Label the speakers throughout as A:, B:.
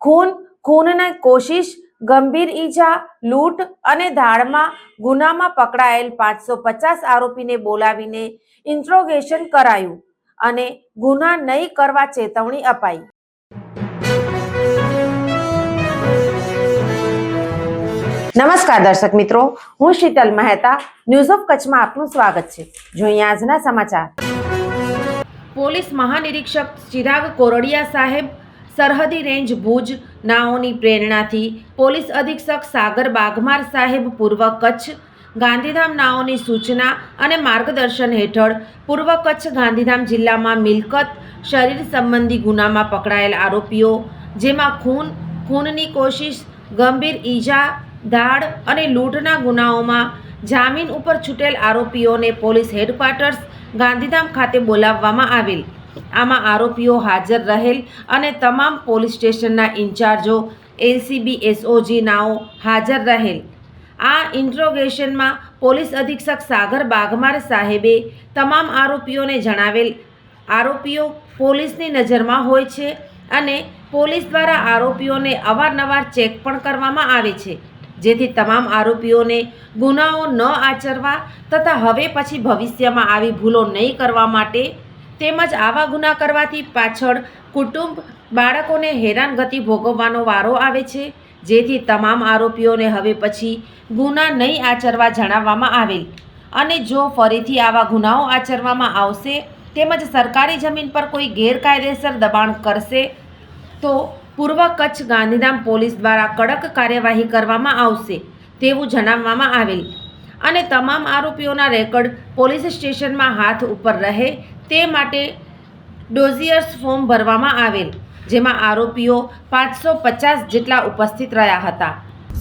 A: ખૂન, ખૂનની કોશિશ, ગંભીર ઈજા, લૂંટ અને ધાડમાં ગુનામાં પકડાયેલ પાંચસો પચાસ આરોપીને બોલાવીને ઇન્ટ્રોગેશન કરાયું અને ગુના નહીં કરવા ચેતવણી અપાઈ. નમસ્કાર દર્શક મિત્રો, હું શીતલ મહેતા ન્યૂઝ ઓફ કચ્છમાં આપનું સ્વાગત છે. જોઈએ આજના સમાચાર. પોલીસ મહાનિરીક્ષક ચિરાગ કોરડિયા સાહેબ સરહદી રેન્જ ભુજ નાઓની પ્રેરણાથી પોલીસ અધિક્ષક સાગર બાઘમાર સાહેબ પૂર્વ કચ્છ ગાંધીધામ નાઓની સૂચના અને માર્ગદર્શન હેઠળ પૂર્વ કચ્છ ગાંધીધામ જિલ્લામાં મિલકત, શરીર સંબંધી ગુનામાં પકડાયેલ આરોપીઓ, જેમાં ખૂન, ખૂનની કોશિશ, ગંભીર ઈજા દાડ અને લૂંટના ગુનાઓમાં જામીન ઉપર છૂટેલ આરોપીઓને પોલીસ હેડક્વાર્ટર્સ ગાંધીધામ ખાતે બોલાવવામાં આવેલ. આમાં આરોપીઓ હાજર રહેલ અને તમામ પોલીસ સ્ટેશનના ઇન્ચાર્જો, એલસીબી એસઓજીનાઓ હાજર રહેલ. આ ઇન્ટ્રોગેશનમાં પોલીસ અધિક્ષક સાગર બાઘમાર સાહેબે તમામ આરોપીઓને જણાવેલ આરોપીઓ પોલીસની નજરમાં હોય છે અને પોલીસ દ્વારા આરોપીઓને અવારનવાર ચેક પણ કરવામાં આવે છે. જેથી તમામ આરોપીઓને ગુનાઓ ન આચરવા તથા હવે પછી ભવિષ્યમાં આવી ભૂલો નહીં કરવા માટે તેમજ આવા ગુના કરવાથી પાછળ કુટુંબ બાળકોને હેરાનગતિ ભોગવવાનો વારો આવે છે. જેથી તમામ આરોપીઓને હવે પછી ગુના નહીં આચરવા જણાવવામાં આવેલ. અને જો ફરીથી આવા ગુનાઓ આચરવામાં આવશે, તેમજ સરકારી જમીન પર કોઈ ગેરકાયદેસર દબાણ કરશે, તો પૂર્વ કચ્છ ગાંધીધામ પોલીસ દ્વારા કડક કાર્યવાહી કરવામાં આવશે, તેવું જણાવવામાં આવેલ. અને તમામ આરોપીઓના રેકર્ડ પોલીસ સ્ટેશનમાં હાથ ઉપર રહે તે માટે ડોઝિયર્સ ફોર્મ ભરવામાં આવેલ, જેમાં આરોપીઓ પાંચસો પચાસ જેટલા ઉપસ્થિત રહ્યા હતા.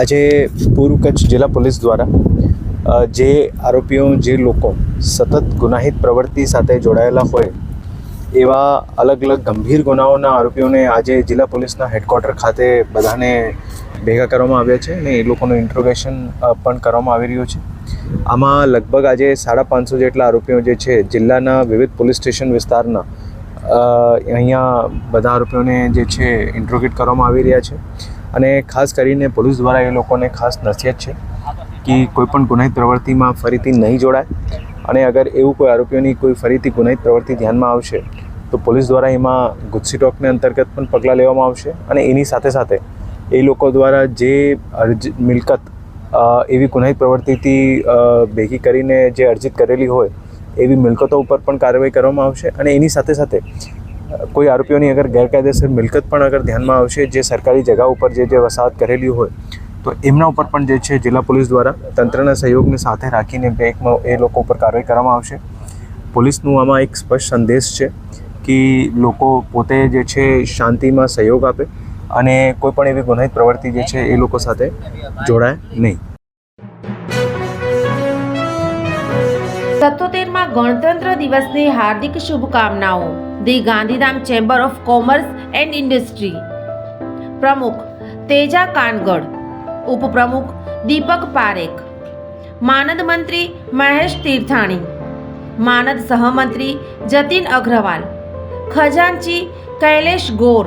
B: આજે પૂર્વ કચ્છ જિલ્લા પોલીસ દ્વારા જે આરોપીઓ, જે લોકો સતત ગુનાહિત પ્રવૃત્તિ સાથે જોડાયેલા હોય, એવા અલગ અલગ ગંભીર ગુનાઓના આરોપીઓને આજે જિલ્લા પોલીસના હેડક્વાર્ટર ખાતે બધાને ભેગા કરવામાં આવ્યા છે અને એ લોકોનું ઇન્ટ્રોગેશન પણ કરવામાં આવી રહ્યું છે. આમાં લગભગ આજે સાડા પાંચસો જેટલા આરોપીઓ જે છે, જિલ્લાના વિવિધ પોલીસ સ્ટેશન વિસ્તારના અહીંયા બધા આરોપીઓને જે છે ઇન્ટ્રોગેટ કરવામાં આવી રહ્યા છે. અને ખાસ કરીને પોલીસ દ્વારા એ લોકોને ખાસ નસીહત છે કે કોઈપણ ગુનાહિત પ્રવૃત્તિમાં ફરીથી નહીં જોડાય. અને અગર એવું કોઈ આરોપીઓની કોઈ ફરીથી ગુનાહિત પ્રવૃત્તિ ધ્યાનમાં આવશે, તો પોલીસ દ્વારા એમાં ગુજસીટોકને અંતર્ગત પણ પગલાં લેવામાં આવશે. અને એની સાથે સાથે એ લોકો દ્વારા જે અરજી, મિલકત એવી ગુનાહિત પ્રવૃત્તિથી ભેગી કરીને જે અર્જિત કરેલી હોય, એવી મિલકતો ઉપર પણ કાર્યવાહી કરવામાં આવશે અને એની સાથે સાથે કોઈ આરોપીઓની અગર ગેરકાયદેસર મિલકત પણ અગર ધ્યાનમાં આવશે, જે સરકારી જગા ઉપર જે જે વસાહત કરેલી હોય, તો એમના ઉપર પણ જે છે, જિલ્લા પોલીસ દ્વારા તંત્રના સહયોગને સાથે રાખીને બેંકમાં એ લોકો ઉપર કાર્યવાહી કરવામાં આવશે. પોલીસનું આમાં એક સ્પષ્ટ સંદેશ છે કે લોકો પોતે જે છે, શાંતિમાં સહયોગ આપે અને કોઈ પણ એવી ગુનાહિત પ્રવૃત્તિ જે છે એ લોકો સાથે જોડાય નહીં.
A: સત્તોતેરમાં ગણતંત્ર દિવસની હાર્દિક શુભકામનાઓ. The Gandhidham chamber of commerce and industry. પ્રમુખ તેજા કાનગડ. ઉપપ્રમુખ દીપક પારેખ. માનદ મંત્રી મહેશ તીર્થાણી. માનદ સહમંત્રી જતીન અગ્રવાલ. ખજાનચી કૈલેશ ગોર.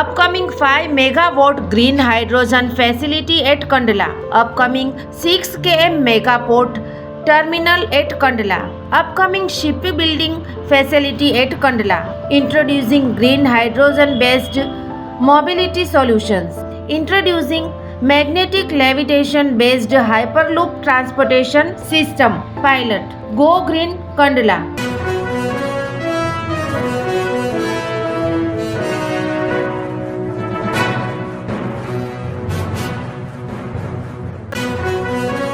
A: Upcoming 5 megawatt green hydrogen facility at Kandla upcoming 6 km megaport terminal at Kandla upcoming shipbuilding facility at Kandla introducing green hydrogen based mobility solutions introducing magnetic levitation based hyperloop transportation system pilot go green Kandla